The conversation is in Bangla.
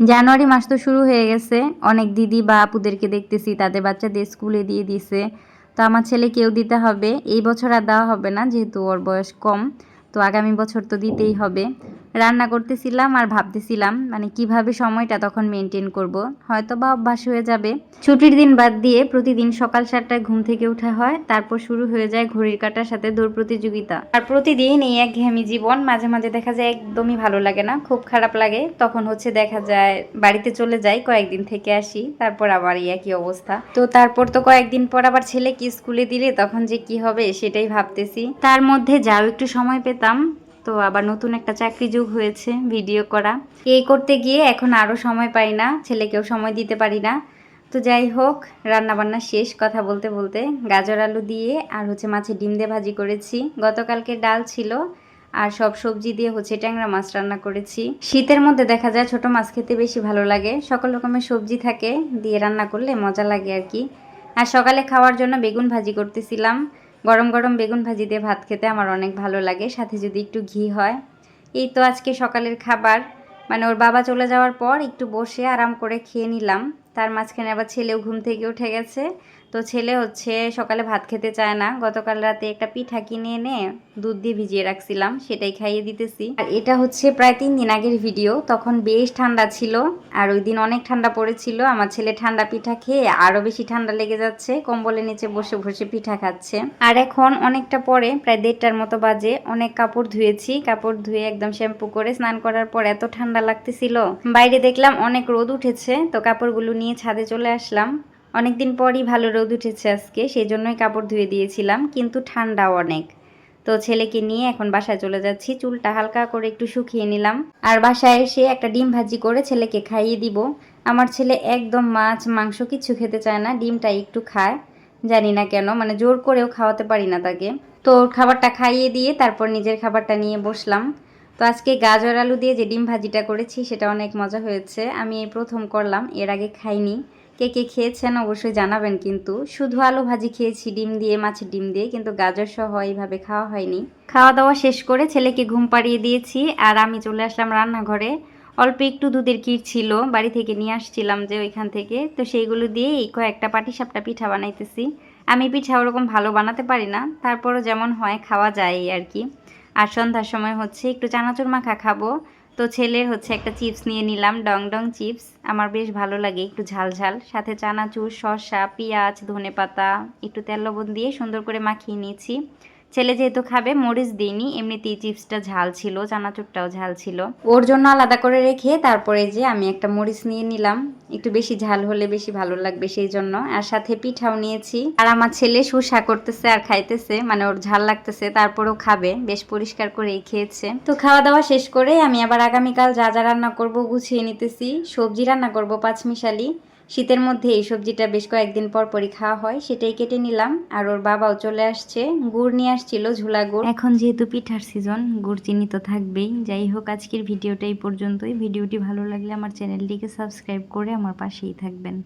জানুয়ারি মাস তো শুরু হয়ে গেছে। অনেক দিদি বা আপুদেরকে দেখতেছি, তাদের বাচ্চাদের স্কুলে দিয়ে দিছে। তো আমার ছেলে কেউ দিতে হবে। এই বছর আর দেওয়া হবে না, যেহেতু ওর বয়স কম। তো আগামী বছর তো দিতেই হবে। রান্না করতেছিলাম আর ভাবতেছিলাম মানে কীভাবে সময়টা তখন মেনটেন করব। হয়তো বা অভ্যাস হয়ে যাবে। ছুটির দিন বাদ দিয়ে প্রতিদিন সকাল সাতটায় ঘুম থেকে ওঠা হয়, তারপর শুরু হয়ে যায় ঘড়ির কাটার সাথে দৌড় প্রতিযোগিতা। আর প্রতিদিন এই এক একঘেয়েমি জীবন মাঝে মাঝে দেখা যায় একদমই ভালো লাগে না, খুব খারাপ লাগে। তখন হচ্ছে দেখা যায়, বাড়িতে চলে যাই, কয়েকদিন থেকে আসি, তারপর আবার এই একই অবস্থা। তো তারপর তো কয়েকদিন পর আবার ছেলেকে স্কুলে দিলে তখন যে কি হবে সেটাই ভাবতেছি। তার মধ্যে যাও একটু সময় পেতাম তো আবার নতুন একটা চাকরি যুগ হয়েছে, ভিডিও করা। এই করতে গিয়ে এখন আরও সময় পাই না, ছেলেকেও সময় দিতে পারি না। তো যাই হোক, রান্নাবান্না শেষ, কথা বলতে বলতে গাজর আলু দিয়ে আর হচ্ছে মাছের ডিম দিয়ে ভাজি করেছি। গতকালকে ডাল ছিল আর সব সবজি দিয়ে হচ্ছে ট্যাংরা মাছ রান্না করেছি। শীতের মধ্যে দেখা যায় ছোট মাছ খেতে বেশি ভালো লাগে। সকল রকমের সবজি থাকে, দিয়ে রান্না করলে মজা লাগে আর কি। আর সকালে খাওয়ার জন্য বেগুন ভাজি করতেছিলাম। গরম গরম বেগুন ভাজি দিয়ে ভাত খেতে আমার অনেক ভালো লাগে, সাথে যদি একটু ঘি হয়। এই তো আজকে সকালের খাবার। মানে ওর বাবা চলে যাওয়ার পর একটু বসে আরাম করে খেয়ে নিলাম। তার মাঝখানে আবার ছেলেও ঘুম থেকে উঠে গেছে। তো ছেলে হচ্ছে সকালে ভাত খেতে চায় না। গতকাল রাতে একটা পিঠা কিনে এনে দুধ দিয়ে ভিজিয়ে রাখছিলাম, সেটাই খাইয়ে দিতেছি। আর এটা হচ্ছে প্রায় তিন দিন আগের ভিডিও, তখন বেশ ঠান্ডা ছিল আর ওই দিন অনেক ঠান্ডা পড়েছিল। আমার ছেলে ঠান্ডা পিঠা খেয়ে আরও বেশি ঠান্ডা লেগে যাচ্ছে, কম্বলের নিচে বসে বসে পিঠা খাচ্ছে। আর এখন অনেকটা পরে, প্রায় দেড়টার মতো বাজে, অনেক কাপড় ধুয়েছি। কাপড় ধুয়ে একদম শ্যাম্পু করে স্নান করার পর এত ঠান্ডা লাগতেছিল। বাইরে দেখলাম অনেক রোদ উঠেছে, তো কাপড়গুলো নিয়ে ছাদে চলে আসলাম। অনেকদিন পরই ভালো রোদ উঠেছে আজকে সেই জন্যই কাপড় ধুয়ে দিয়েছিলাম, কিন্তু ঠান্ডাও অনেক। তো ছেলেকে নিয়ে এখন বাসায় চলে যাচ্ছি, চুলটা হালকা করে একটু শুকিয়ে নিলাম। আর বাসায় এসে একটা ডিম ভাজি করে ছেলেকে খাইয়ে দিব। আমার ছেলে একদম মাছ, মাংস কিছু খেতে চায় না, ডিমটা একটু খায়। জানি না কেন মানে জোর করেও খাওয়াতে পারি না তাকে। তো খাবারটা খাইয়ে দিয়ে তারপর নিজের খাবারটা নিয়ে বসলাম। তো আজকে গাজর আলু দিয়ে যে ডিম ভাজিটা করেছি, সেটা অনেক মজা হয়েছে। আমি এই প্রথম করলাম, এর আগে খাইনি। কে কে খেয়েছেন অবশ্যই জানাবেন কিন্তু। শুধু আলু ভাজি খেয়েছি, ডিম দিয়ে, মাছের ডিম দিয়ে, কিন্তু গাজর সহ এইভাবে খাওয়া হয়নি। খাওয়া দাওয়া শেষ করে ছেলেকে ঘুম পাড়িয়ে দিয়েছি আর আমি চলে আসলাম রান্নাঘরে। অল্প একটু দুধের ক্ষীর ছিল, বাড়ি থেকে নিয়ে আসছিলাম যে ওইখান থেকে। তো সেইগুলো দিয়ে এই কয়েকটা পাটিসাপটা পিঠা বানাইতেছি। আমি পিঠা ওরকম ভালো বানাতে পারি না, তারপরও যেমন হয় খাওয়া যায় আর কি। আর সন্ধ্যার সময় হচ্ছে একটু চানাচুর মাখা খাব। তো ছেলের হচ্ছে একটা চিপস নিয়ে নিলাম, ডং ডং চিপস। আমার বেশ ভালো লাগে একটু ঝাল ঝাল। সাথে চানাচুর, শসা, পেঁয়াজ ধনে পাতা একটু তেল লবণ দিয়ে সুন্দর করে মাখিয়ে নিয়েছি। ছেলে যেহেতু খাবে, মরিচ দিইনি। এমনিতেই চিপসটা ঝাল ছিল, চানাচুরটাও ঝাল ছিল। ওর জন্য আলাদা করে রেখে তারপরে যে আমি একটা মরিচ নিয়ে নিলাম। একটু বেশি ঝাল হলে বেশি ভালো লাগবে সেই জন্য। আর সাথে পিঠাও নিয়েছি। আর আমার ছেলে সুসা করতেছে আর খাইতেছে মানে ওর ঝাল লাগতেছে, তারপরেও খাবে। বেশ পরিষ্কার করেই খেয়েছে। তো খাওয়া দাওয়া শেষ করে আমি আবার আগামীকাল যা যা রান্না করব গুছিয়ে নিতেছি। সবজি রান্না করব পাঁচমিশালি শীতের মধ্যে এই সবজিটা বেশ কয়েকদিন পর পরই খাওয়া হয়, সেটাই কেটে নিলাম। আর ওর বাবাও চলে আসছে, গুড় নিয়ে আসছিল, ঝুলা গুড়। এখন যেহেতু পিঠার সিজন গুড় চিনি তো থাকবেই। যাই হোক, আজকের ভিডিওটা এই পর্যন্তই। ভিডিওটি ভালো লাগলে আমার চ্যানেলটিকে সাবস্ক্রাইব করে আমার পাশেই থাকবেন।